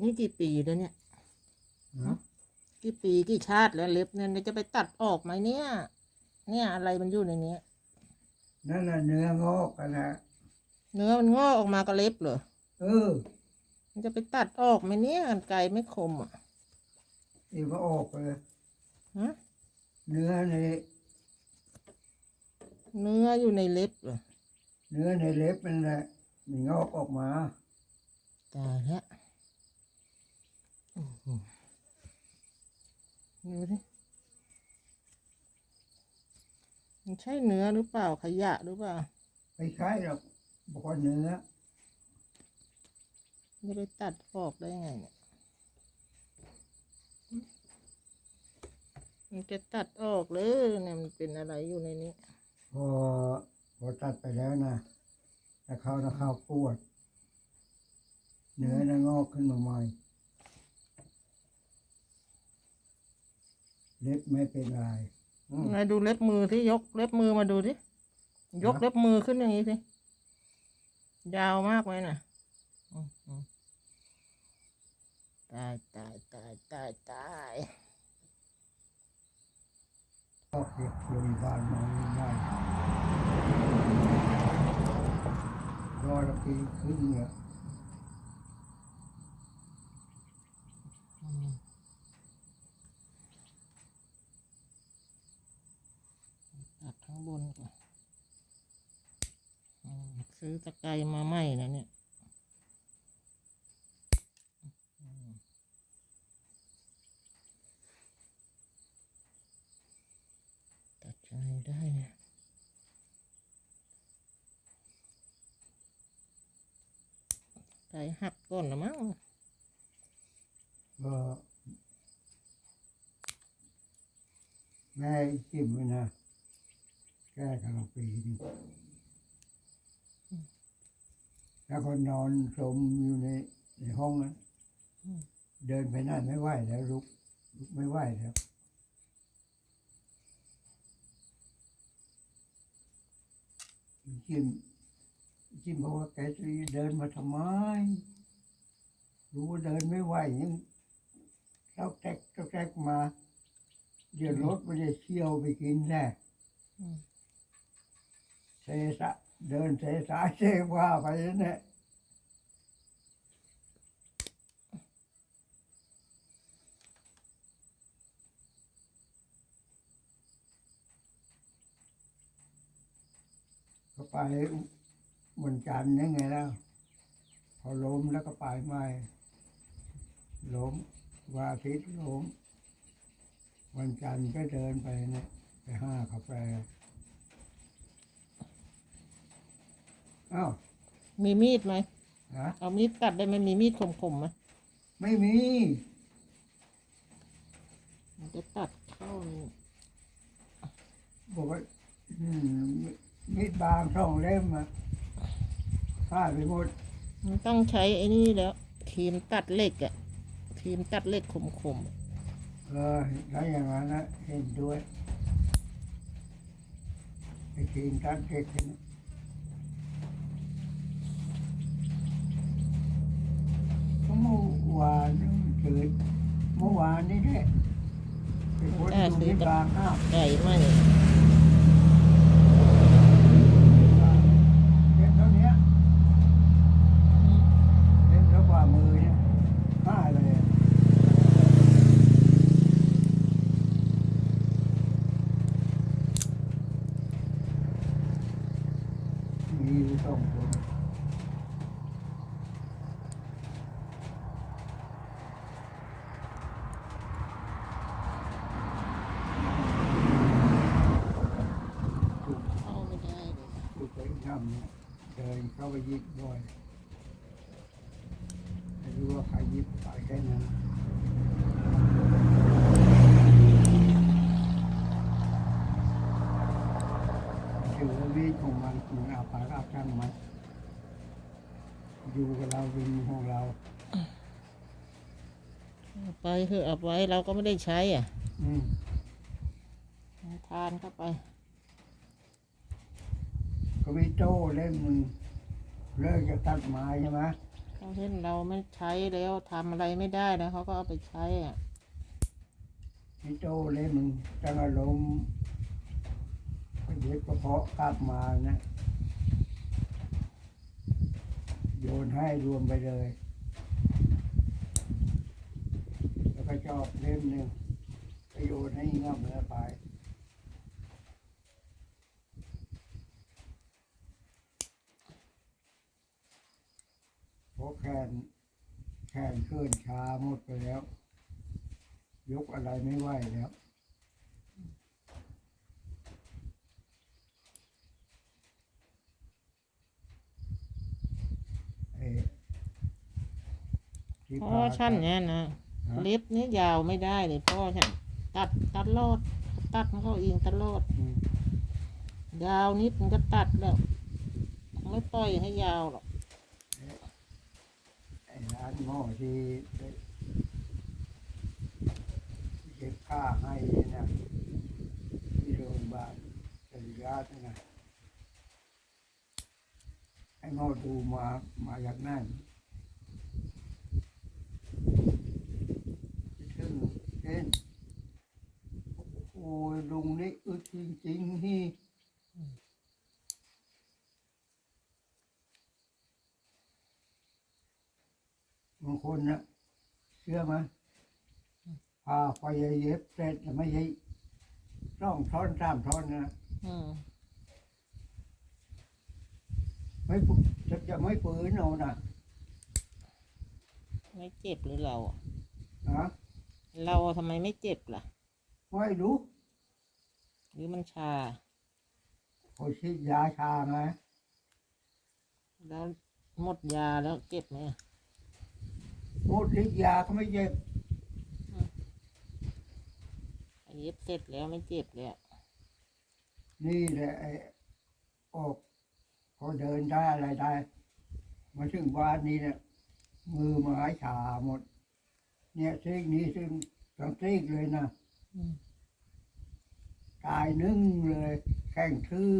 นี่กี่ปีแล้วเนี่ยนะกี่ปีกี่ชาติแล้วเล็บเนี่ยจะไปตัดออกไหมเนี่ย เนี่ยอะไรมันอยู่ในเนี้ยนั่นน่ะเนื้องอกกันนะเนื้อมันงอกออกมาก็เล็บเหรอเออ มันจะไปตัดออกไหมเนี่ยกันไกลไม่คมอะที่ก็ออกเลยฮะเนื้อในเนื้ออยู่ในเล็บเหรอเนื้อในเล็บมันแหละมันงอกออกมาตายแล้วอื้อหือ ดูดิมันใช่เนื้อหรือเปล่าขยะหรือเปล่าไม่ใช่หรอกบอกว่าเนื้อจะไปตัดออกได้ไงเนี่ยมันจะตัดออกเลยเนี่ยมันเป็นอะไรอยู่ในนี้พอพอตัดไปแล้วนะแต่เขานะเขาปวด เนื้อนะงอกขึ้นมาใหม่ เล็บไม่เป็นไรอืมไหนดูเล็บมือที่ยกเล็บมือมาดูสิยกฮะเล็บมือขึ้นอย่างนี้สิยาวมากไหมน่ะอืมอืมตายตายตายตายตายก็เก็บโรงพยาบาลมาไม่ได้รอละปีครึ่งเนี่ย อืมตัดข้าง บนก่อนอซื้อตะไคร้มาใหมนะเนี่ยตัดยังไงได้เนี่ยไก่หักก่อนละมั้งก็แม่จิ้มไว้นะ ก้กันละปีนึงแล้วก็นอนสมอยู่ในในห้องนั้นเดินไปไหนไม่ไหวแล้วลุกลุกไม่ไหวแล้วจิ้มจิ้มบอกว่าแกจะเดินมาทำไม รู้ว่าเดินไม่ไหวยังเจ้าแตกเจ้าแตกมา เดี๋ยวรถมันจะเชี่ยวไปกินแน่ สะเดินเสายเซว่าไปเนั่นแหละก็ไปวันจันทร์ยังไงแล้ว พอล้มแล้วก็ไปไม่ล้มวันอาทิตย์ล้มวันจันทร์ก็เดินไปเนี่ยไปห้ากาแฟ อ้าวมีมีดไหม ฮะเอามีดตัดได้ไหมมีมีดคมๆไหมไม่มี มันจะตัดเข้านี่บอกว่าอืมมีดบางช่องเล่มอะพลาดไปหมดมันต้องใช้ไอ้นี่แล้วครีมตัดเหล็กอะครีมตัดเหล็กคมๆอะเออแล้วอย่างนั้นนะเห็นด้วยไอ้ทีมการเก็บนี่ก็เมื่อวานนี่มันเกิดเมื่อวานนี่แหละไปโพสต์ดูมีดบางอ้าวใหญ่ไหมเล่มเท่าเนี้ยเล่มเท่าฝ่ามือเนี่ยห้าเลยอะมีอยู่สองคนถูก เข้าไม่ได้เลย ถูกไปทำเนี่ยเดินเข้าไปยิบบ่อยไม่รู้ว่าใครยิบไปแค่นั้นถือว่าวีดของมันมันอาปากอาจังมัน อยู่กับเราเป็นของเรา เอาไปเถอะเอาไว้เราก็ไม่ได้ใช้อะอืมทานเข้าไป ก็มีโต้เล่มหนึ่งเลิกจะตัดไม้ใช่ไหมเขาเห็นเราไม่ใช้แล้วทำอะไรไม่ได้แล้วเขาก็เอาไปใช้อะไอ้โตเลยมึงจังอารมณ์เย็บกระเพาะกลับมานะ โยนให้รวมไปเลย แล้วก็จอบเล่มหนึ่งก็โยนให้งับเนื้อไปพราะแขนแขนเคลื่อนช้าหมดไปแล้ว ยกอะไรไม่ไหวแล้ว เอ่อที่ พ่อผ่าฉันตัดเนี่ยนะฮะเล็บนี่ยาวไม่ได้เลยพ่อฉันตัดตัดโลดตัดมันเขาเองตลอดอืมยาวนิดมันก็ตัดแล้ว ไม่ปล่อยให้ยาวหรอกไอ้ร้านหม้อที่เก็บค่าให้นะที่โรงพยาบาลสริราชนะไอ้หม้อดูมามาจากนั่นซึ่งเช่นโอ้ยลุงนี่อึดจริงๆนี่บางคนนะเชื่อไหมพาไปเย็บเสร็จแต่ไม่ใช่ต้องท่อนสามท่อนนะอืมไม่ปืนจะจะไม่ปืนเอานะไม่เจ็บหรือเราอะฮะ เราทำไมไม่เจ็บล่ะไม่รู้หรือมันชาเขาฉีดยาชาไงแล้วหมดยาแล้วเจ็บไหมอะหมดฤทธิ์ยาก็ไม่เจ็บเย็บเสร็จแล้วไม่เจ็บเลยอะนี่แหละไอ้ออกพอเดินได้อะไรได้ มาถึงบ้านนี้เนี่ยมือไม้ชาหมด เนี่ยซีกนี้ซึ่งทั้งซีกเลยนะอืมตายนึ่งเลยแข่งทื่อ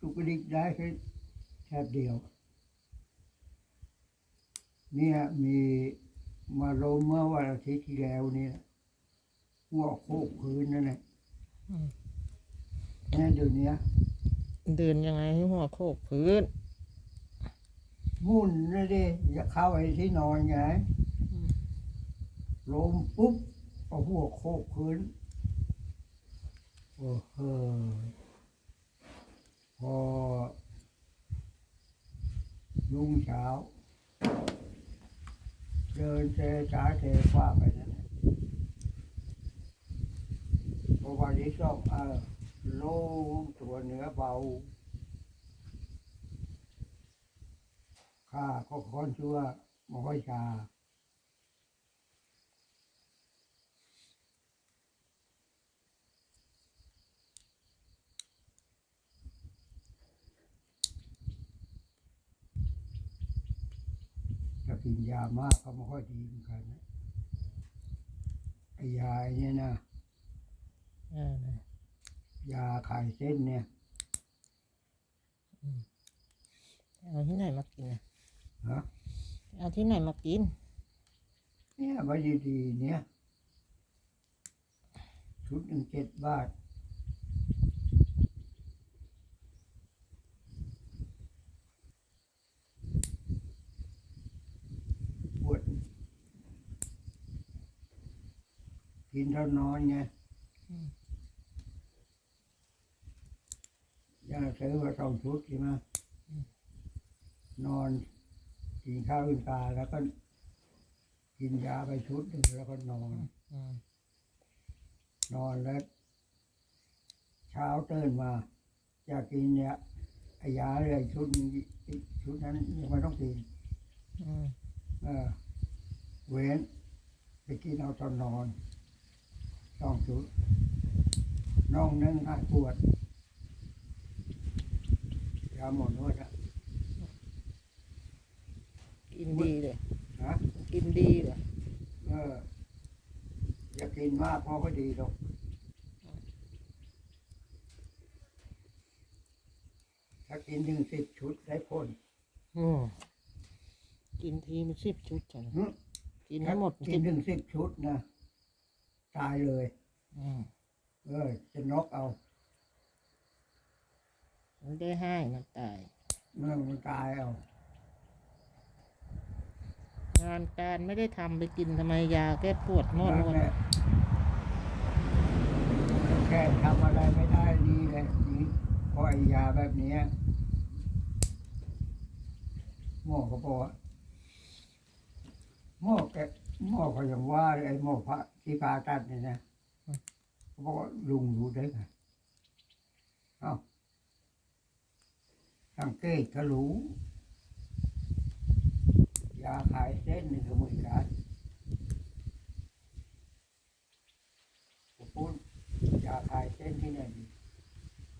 ตุกกระดิกได้แค่แค่เดียว เนี่ยมีมาลมเมื่อวันอาทิตย์ที่แล้วเนี่ยหัวโคกพื้นนั่นแหละอืมเนี่ยเดี๋ยวนี้เดินยังไงให้หัวโขกพื้น มุ่นนะดิอย่าเข้าไปที่นอนไงอืม ลมปุ๊บเอาหัวโคกพื้นโอ้โหพอรุ่งเช้า เดินเซช้าเซฟ้าไปนั่นแหละพอวันที่สองเออโล่งตัวเนื้อเบาข้าก็ค้อนชั่วมาค่อยชา ยามากก็ไม่ค่อยดีเหมือนกันนะไอ้ยาไอ้เนี่ยนะเออนะยาขายเส้นเนี่ย เอาที่ไหนมากินอะฮะ เอาที่ไหนมากิน เนี่ยใบดีๆเนี่ยชุดหนึ่งเจ็ดบาท ปวด กินเท่านอนไงอืมย่าซื้อมาสองชุดใช่ไหมนอน กินข้าวกินปลาแล้วก็ กินยาไปชุดหนึ่งแล้วก็นอนอืมนอนแล้ว เช้าตื่นมาอยากกินเนี่ยไอ้ยาเลยชุดนี้อีกชุดนั้นยังไม่ต้องกินอืมเออเว้นไปกินเอาตอนนอน สองชุดน้องนึ่งหายปวดยาหมอนวดอะกินดีเลยนะกินดีเลยเอออย่ากินมากเพราะก็ดีหรอกถ้ากินหนึ่งสิบชุดได้ผลอืมกินทีมันสิบชุดจ้ะหึกินให้หมดกิสินบถึงสิบชุดนะ ตายเลย อืมเออจะนกเอามันได้ให้มันตายเมื่อมันตายเอางานการไม่ได้ทำไปกินทำไมยาแก้ปวดนวดนนั่นวดแหละแค่ทำอะไรไม่ได้ดีเลยนี่เพราะไอ้ยาแบบเนี้ยหมอก็บอกว่าหมอแก หม้อก็ยังว่าไอ้หม้อพระที่พาตัดเนี่ยนะเขาบอกว่าลุงรู้ได้ไงเอ้าสังเกตก็รู้ยาขายเส้นนี่ก็เหมือนกันผมพูดยาขายเส้นที่ไหนดี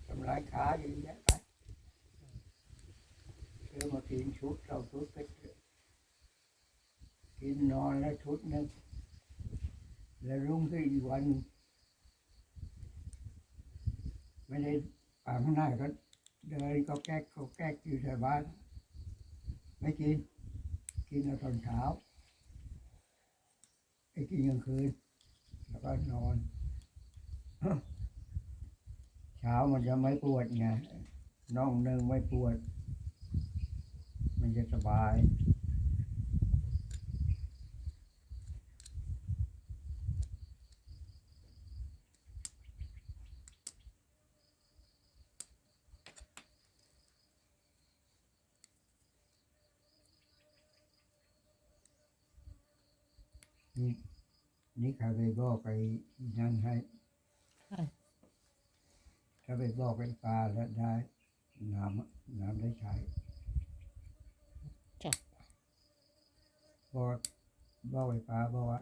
ทำลายขาเยอะแยไปซื้อมากินชุดเราชุดไปเถอะ กินนอนแล้วชุดหนึงแล้วรุ่งขึ้นอีกวันไม่ได้ปางข้างหน้าก็เดินก็แก๊กก็แก๊กอยู่ในบ้านไม่กิน กินตอนเช้าไอ้กินกลางคืน แล้วก็นอน เช้ามันจะไม่ปวดไงน่องหนึ่งไม่ปวด มันจะสบาย นี่นี่ใครไปบอกไปนั่นให้ใช่ถ้าไปบอกไปปลาแล้วได้น้ำน้ำได้ใช้จ้ะบอกบอกไปปลาบอกว่า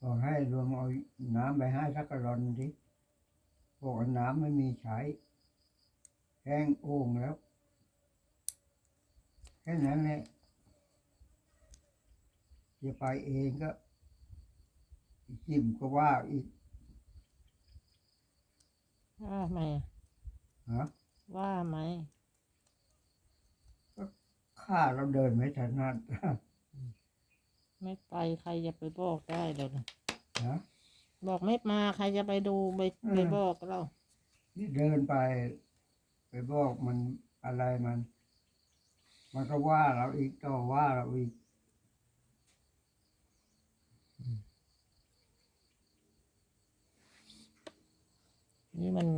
บอกให้รวมเอาน้ำไปให้สักกะลอนดิบอกว่าน้ำไม่มีใช้แห้งโอ่งแล้วแค่นั้นแหละ จะไปเองก็จิมก็ว่าอีกว่าไหมฮะว่าไหมข้าเราเดินไม่ถนัดไม่ไปใครจะไปบอกได้แล้วนะนะบอกไม่มาใครจะไปดูไปอืมไปบอกเรานี่เดินไป ไปบอกมันอะไรมัน มันก็ว่าเราอีกต่อว่าเราอีก นี่มัน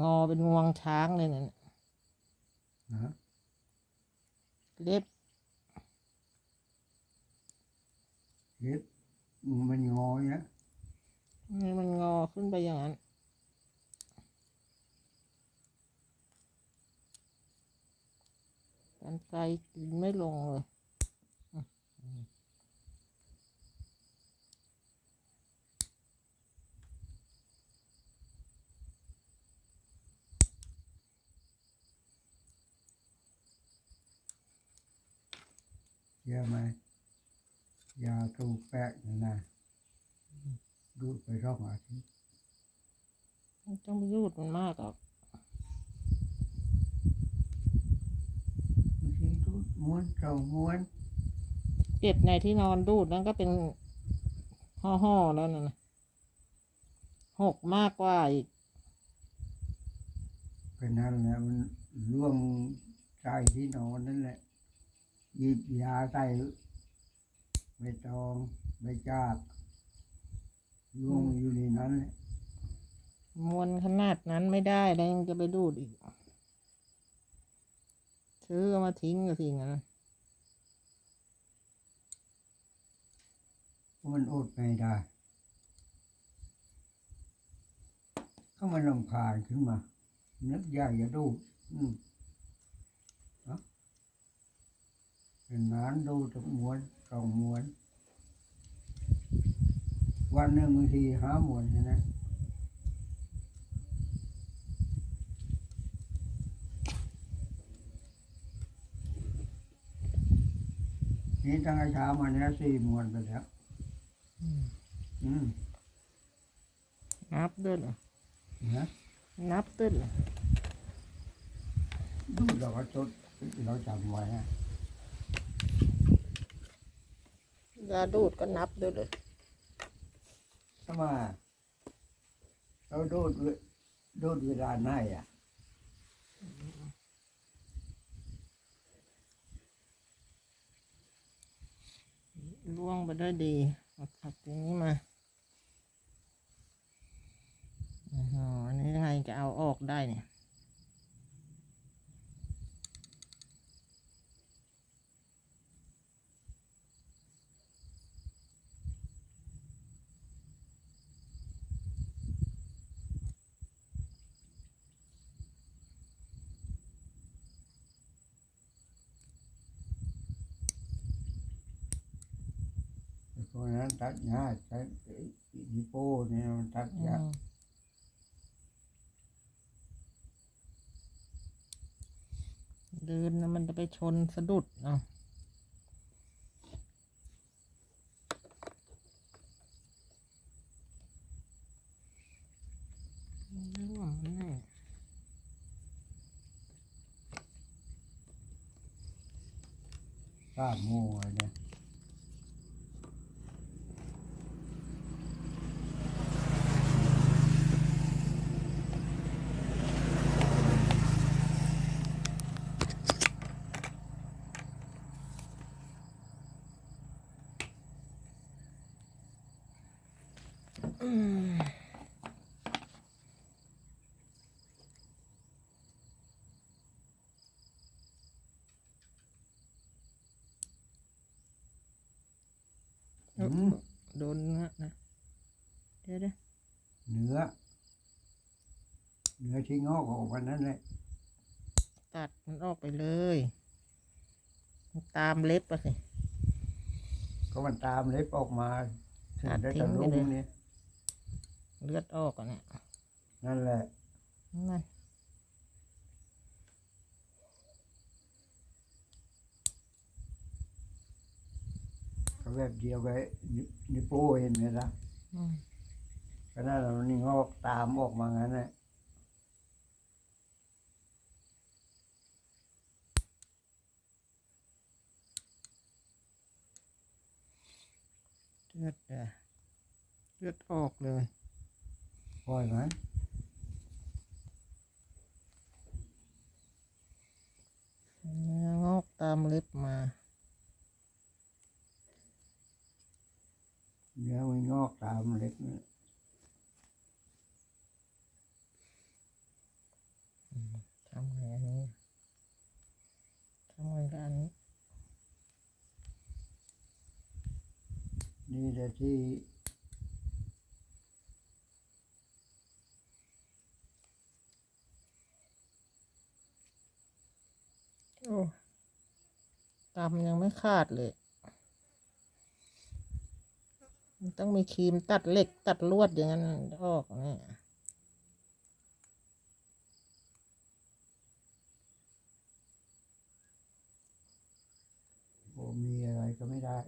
งอเป็นงวงช้างเลยเนี่ยนะเล็บเล็บมันงอยนะนี่มันงอขึ้นไปอย่างนั้นกันไกลกินไม่ลงเลย ชื่อไหมยาตูแปะนี่นะดูดไปรอบอาทิตย์ไม่ต้องไปยูดมันมากหรอกบางทีดูดม้วนสองม้วนเจ็บในที่นอนดูดนั่นก็เป็นห่อห่อๆแล้วนะนะหกมากกว่าอีกเป็นนั่นแหละมันล่วงใจที่นอนนั่นแหละ หยิบยาใส่ใบตองใบจากล่วงอยู่ในนั้นแหละมวนขนาดนั้นไม่ได้แล้วยังจะไปดูดอีก ซื้อเอามาทิ้งก็ทิ้งนะมันอดไม่ได้ก็มันลำคาญขึ้นมา นึกอยากจะดูอืมเอ้าเป็ นนานดูถึงม้วนสองม้วน วันหนึ่งบางทีห้าม้วนนะนะนี่ตั้งแต่เช้ามาเนี้ยสี่ม้วนไปแล้วอืมนับด้วยเหรอนะนับด้วยเหรอดูเราก็จดเราจำไว้ฮะ ยาดูดก็นับด้วยเลยทำไมเราดูดเวดูดเวลาไหนอะล่วงไปได้ดีเอาขัดอย่างนี้มาอ๋ออันนี้ยังไงจะเอาออกได้เนี่ย เพราะฉะนั้นตัดง่ายใช้ดิโป้เนี่ยมันตัดอืยากมเดินนะมันจะไปชนสะดุดเอาเรื่องมันแน่ข้างูอะไรเนี่ย อืมเอ้า อืม โดนเนื้อนะ เดี๋ยวเดี๋ยวเนื้อ เนื้อที่งอกออกวันนั้นแหละ ตัดมันออกไปเลยมันตามเล็บอะสิ ก็มันตามเล็บออกมาถึงตัดได้ทิ้กระงไปลุงเลยเนี่ย เลือดออกอะเนี่ยนั่นแหละนั่นก็แบบเดียวกับนินิโป้เห็นไหมล่ะอืมก็นั่นแหละมันนี่งอกตามออกมางั้นแหละเลือดอะเลือดออกเลย ปล่อยไหม เนื้องอกตามเล็บมา เนื้อมันงอกตามเล็บเนี่ย ทำไงอันนี้ทำไงกับอันนี้ นี่แหละที่ โอ้ ตามยังไม่ขาดเลย ต้องมีครีมตัดเหล็กตัดลวดอย่างนั้นออกเนี่ยโอ้มีอะไรก็ไม่ได้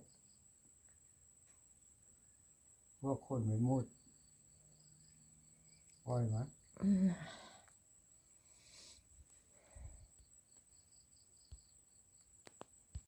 พวกคนไปมุดปล่อยไหมอืม